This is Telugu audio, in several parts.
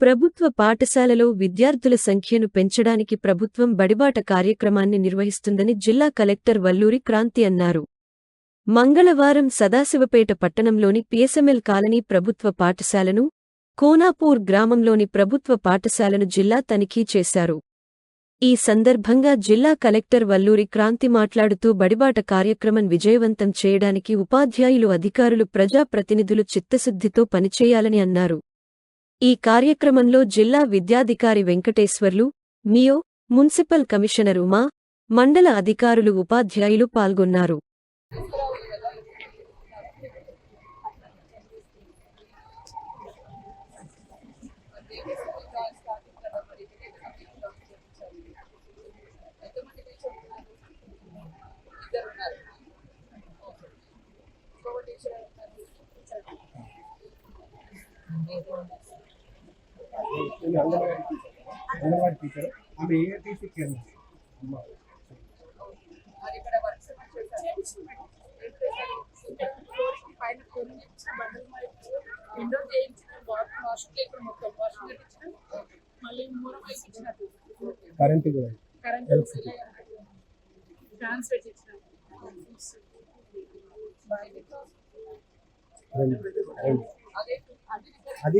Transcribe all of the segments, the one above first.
ప్రభుత్వ పాఠశాలలో విద్యార్థుల సంఖ్యను పెంచడానికి ప్రభుత్వం బడిబాట కార్యక్రమాన్ని నిర్వహిస్తుందని జిల్లా కలెక్టర్ వల్లూరి క్రాంతి అన్నారు. మంగళవారం సదాశివపేట పట్టణంలోని పిఎస్ఎంఎల్ కాలనీ ప్రభుత్వ పాఠశాలను కోనాపూర్ గ్రామంలోని ప్రభుత్వ పాఠశాలను జిల్లా తనిఖీ చేశారు. ఈ సందర్భంగా జిల్లా కలెక్టర్ వల్లూరి క్రాంతి మాట్లాడుతూ బడిబాట కార్యక్రమం విజయవంతం చేయడానికి ఉపాధ్యాయులు అధికారులు ప్రజాప్రతినిధులు చిత్తశుద్ధితో పనిచేయాలని అన్నారు. ఈ కార్యక్రమంలో జిల్లా విద్యాధికారి Venkateswarlu MEO municipal commissioner Uma మండల అధికారులు ఉపాధ్యాయులు పాల్గొన్నారు Thank you. అంగన్వాడీ టీచర్ ఆమె ఏ టీసీ కేర్ మరి ఇక్కడ వర్క్స్ పైన కొన్ని బండలు మరి ఇండోర్ చేయించిన వాషింగ్ ఇక్కడ మొత్తం వాషింగ్ ఇచ్చిన మళ్ళీ మూరం వేసి ఇచ్చినట్టు కరెంట్ కూడా కరెంట్ ఫ్యాన్స్ పెట్టి ఇచ్చిన రెండు రెండు అదే అది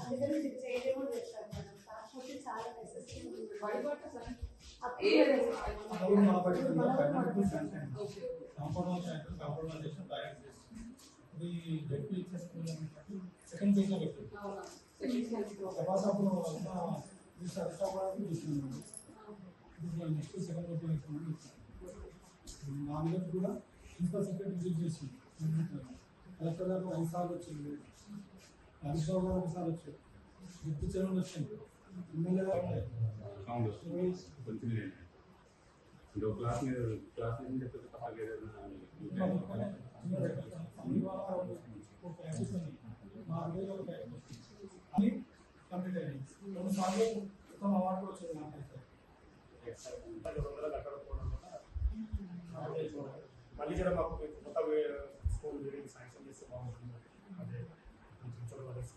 అందుకని మీరు చేయలేమో చేస్తారు మేడం చాలా నెసెసరీ సెకండ్ పేజ్ లో పెట్టారు తర్వాత అప్పుడు అంతా ఈ సరిసమాధానం తీసుకున్నాను నెక్స్ట్ సెకండ్ ఉపయోగిస్తున్నాను నాలుగు కూడా ప్రిన్సిపల్ సెక్రటరీ విజిట్ చేసింది కలెక్టర్ గారు ఐదు సార్లు వచ్చింది హరీష్ రావు గారు ఒకసారి వచ్చారు డిప్యూటీ చైర్మన్ వచ్చింది ఎమ్మెల్యే గారు అవును కొంచెం ఇంకో క్లాస్ మీద క్లాస్ మీద చెప్తే తప్ప అని కంప్లీట్ అయింది రెండు సార్లు ఉత్తమ అవార్డు కూడా వచ్చింది నాకైతే మళ్ళీ కూడా మాకు కొత్త స్కూల్ బిల్డింగ్ శాంక్షన్ చేస్తే బాగుంటుంది అదే కొంచెం చూడవలసి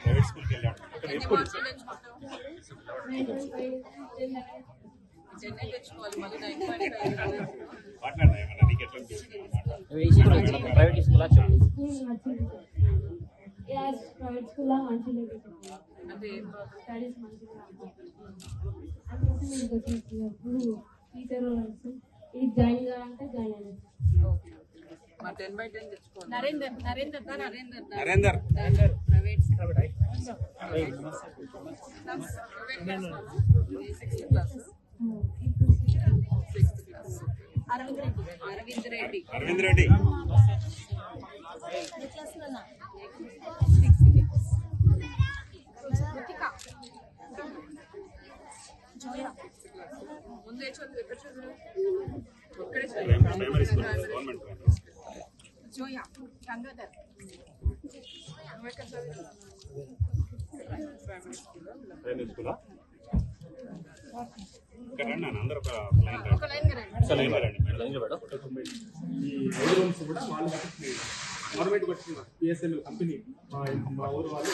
ప్రైవేట్ స్కూల్కి వెళ్ళాము అక్కడ ఏ స్కూల్ చెన్నై తెచ్చుకోవాలి మళ్ళీ నైన్ పాయింట్ ఫైవ్ మాట్లాడదా ఏమన్నా నీకు ఎట్లా అనిపిస్తుంది ప్రైవేట్ స్కూల్ చెప్పు ప్రైవేట్ స్కూల్లో మంచిగా అంటే ఏం స్టడీస్ మంచిగా అందుకోసం నేను వచ్చినప్పుడు టీచర్ ఇది జాయిన్ కావాలంటే జాయిన్ అయ్యాను ఓకే మా టెన్ బై టెన్ తెచ్చుకోవాలి Narender Narender Narender Narender. Narender private sixth class sixth class Arvind Reddy. Arvind Reddy. Arvind Reddy. Primary school government primary school primary కూడా గవర్నమెంట్ వచ్చిన పిఎస్ఎంఎల్ కంపెనీ ఊరు వాళ్ళు.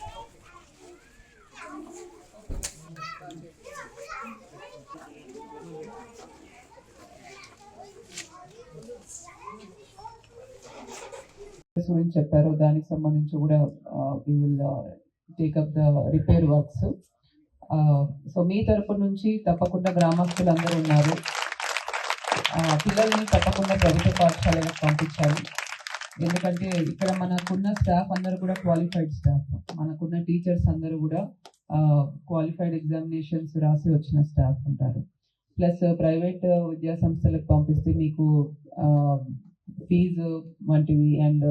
గురించి చెప్పారు. దానికి సంబంధించి కూడా we will take up the repair works so మీ తరపు నుంచి తప్పకుండా గ్రామస్తులు అందరూ ఉన్నారు పిల్లల్ని తప్పకుండా ప్రభుత్వ పాఠశాలకు పంపించాలి. ఎందుకంటే ఇక్కడ మనకున్న స్టాఫ్ అందరూ కూడా క్వాలిఫైడ్ స్టాఫ్ మనకున్న టీచర్స్ అందరూ కూడా క్వాలిఫైడ్ ఎగ్జామినేషన్స్ రాసి వచ్చిన స్టాఫ్ ఉంటారు. ప్లస్ ప్రైవేట్ uh, uh, విద్యా సంస్థలకు పంపిస్తే మీకు ఫీజు వంటివి అండ్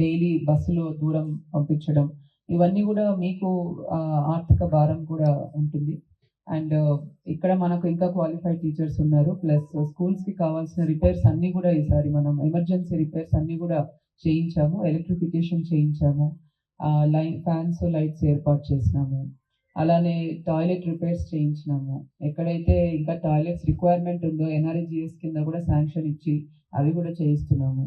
డైలీ uh, బస్సులో దూరం పంపించడం ఇవన్నీ కూడా మీకు ఆర్థిక భారం కూడా ఉంటుంది. అండ్ uh, ఇక్కడ మనకు ఇంకా క్వాలిఫైడ్ టీచర్స్ ఉన్నారు. ప్లస్ స్కూల్స్కి uh, కావాల్సిన రిపేర్స్ అన్నీ కూడా ఈసారి మనం ఎమర్జెన్సీ రిపేర్స్ అన్నీ కూడా చేయించాము. ఎలక్ట్రిఫికేషన్ చేయించాము. లైన్ ఫ్యాన్స్ లైట్స్ ఏర్పాటు చేసినాము. అలానే టాయిలెట్ రిపేర్స్ చేయించినాము. ఎక్కడైతే ఇంకా టాయిలెట్స్ రిక్వైర్మెంట్ ఉందో ఎన్ఆర్జిఎస్ కింద కూడా శాంక్షన్ ఇచ్చి అవి కూడా చేయిస్తున్నాము.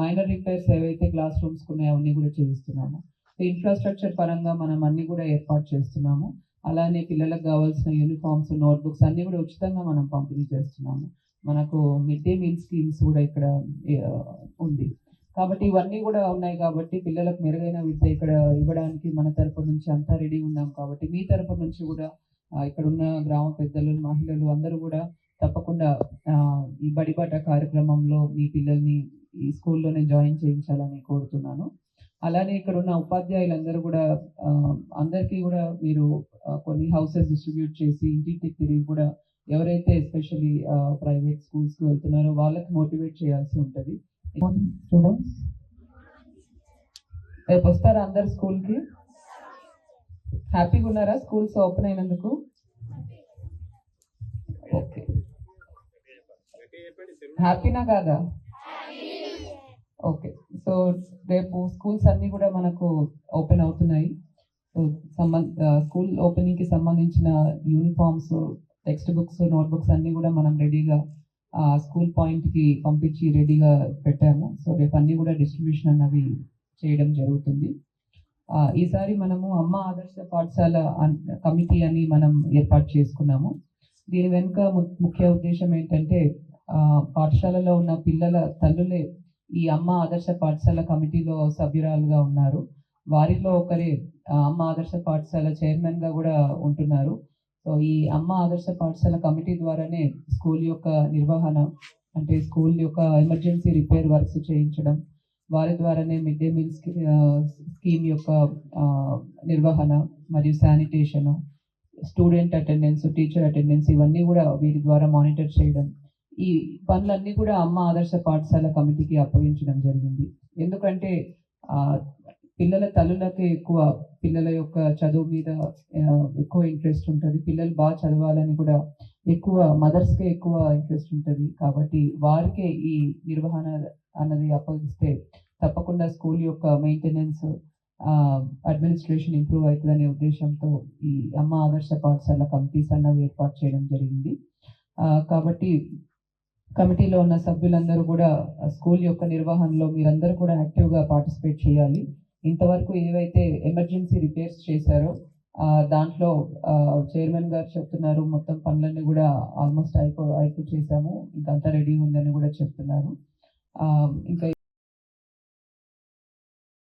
మైనర్ రిపేర్స్ ఏవైతే క్లాస్ రూమ్స్ ఉన్నాయో అవన్నీ కూడా చేయిస్తున్నాము. ఇన్ఫ్రాస్ట్రక్చర్ పరంగా మనం అన్నీ కూడా ఏర్పాటు చేస్తున్నాము. అలానే పిల్లలకు కావాల్సిన యూనిఫామ్స్ నోట్బుక్స్ అన్నీ కూడా ఉచితంగా మనం పంపిణీ చేస్తున్నాము. మనకు మిడ్ డే మీల్ స్కీమ్స్ కూడా ఇక్కడ ఉంది. కాబట్టి ఇవన్నీ కూడా ఉన్నాయి కాబట్టి పిల్లలకు మెరుగైన విద్య ఇక్కడ ఇవ్వడానికి మన తరపు నుంచి అంతా రెడీ ఉన్నాం కాబట్టి మీ తరపు నుంచి కూడా ఇక్కడ ఉన్న గ్రామ పెద్దలు మహిళలు అందరూ కూడా తప్పకుండా ఈ బడిబాట కార్యక్రమంలో మీ పిల్లల్ని ఈ స్కూల్లోనే జాయిన్ చేయించాలని కోరుతున్నాను. అలానే ఇక్కడ ఉన్న ఉపాధ్యాయులందరూ కూడా అందరికీ కూడా మీరు కొన్ని హౌసెస్ డిస్ట్రిబ్యూట్ చేసి ఇంటింటికి తిరిగి కూడా ఎవరైతే ఎస్పెషల్లీ ప్రైవేట్ స్కూల్స్కి వెళ్తున్నారో వాళ్ళకి మోటివేట్ చేయాల్సి ఉంటుంది. స్టూడెంట్స్ రేపు వస్తారా అందరు స్కూల్కి? హ్యాపీగా ఉన్నారా? స్కూల్స్ ఓపెన్ అయినందుకు? ఓకే. హ్యాపీనా కాదా? ఓకే. సో రేపు స్కూల్స్ అన్ని కూడా మనకు ఓపెన్ అవుతున్నాయి. సో సంబంధ స్కూల్ ఓపెనింగ్కి సంబంధించిన uniforms text books note books అన్ని కూడా మనం రెడీగా స్కూల్ పాయింట్కి పంపించి రెడీగా పెట్టాము. సో రేపు అన్ని కూడా డిస్ట్రిబ్యూషన్ అన్నవి చేయడం జరుగుతుంది. ఈసారి మనము అమ్మ ఆదర్శ పాఠశాల కమిటీ అని మనం ఏర్పాటు చేసుకున్నాము. దీని వెనుక ము- ముఖ్య ఉద్దేశం ఏంటంటే పాఠశాలలో ఉన్న పిల్లల తల్లులే ఈ అమ్మ ఆదర్శ పాఠశాల కమిటీలో సభ్యురాలుగా ఉన్నారు. వారిలో ఒకరే అమ్మ ఆదర్శ పాఠశాల చైర్మన్గా కూడా ఉంటున్నారు. సో ఈ అమ్మ ఆదర్శ పాఠశాల కమిటీ ద్వారానే స్కూల్ యొక్క నిర్వహణ అంటే స్కూల్ యొక్క ఎమర్జెన్సీ రిపేర్ వర్క్స్ చేయించడం వారి ద్వారానే మిడ్ డే మీల్ స్కీమ్ యొక్క నిర్వహణ మరియు sanitation student attendance teacher attendance ఇవన్నీ కూడా వీరి ద్వారా మానిటర్ చేయడం ఈ పనులన్నీ కూడా అమ్మ ఆదర్శ పాఠశాల కమిటీకి అప్పగించడం జరిగింది. ఎందుకంటే పిల్లల తల్లులకే ఎక్కువ పిల్లల యొక్క చదువు మీద ఎక్కువ ఇంట్రెస్ట్ ఉంటుంది. పిల్లలు బాగా చదవాలని కూడా ఎక్కువ మదర్స్కే ఎక్కువ ఇంట్రెస్ట్ ఉంటుంది. కాబట్టి వారికే ఈ నిర్వహణ అన్నది అప్పగిస్తే తప్పకుండా స్కూల్ యొక్క మెయింటెనెన్స్ అడ్మినిస్ట్రేషన్ ఇంప్రూవ్ అవుతుందనే ఉద్దేశంతో ఈ అమ్మ ఆదర్శ పాఠశాల కమిటీస్ అన్నవి ఏర్పాటు చేయడం జరిగింది. కాబట్టి కమిటీలో ఉన్న సభ్యులందరూ కూడా స్కూల్ యొక్క నిర్వహణలో మీరందరూ కూడా యాక్టివ్గా పార్టిసిపేట్ చేయాలి. ఇంతవరకు ఏవైతే ఎమర్జెన్సీ రిపేర్స్ చేశారో దాంట్లో చైర్మన్ గారు చెప్తున్నారు మొత్తం పనులన్నీ కూడా ఆల్మోస్ట్ అయిపో అయిపో చేశాము. ఇంకంతా రెడీ ఉందని కూడా చెప్తున్నారు. ఇంకా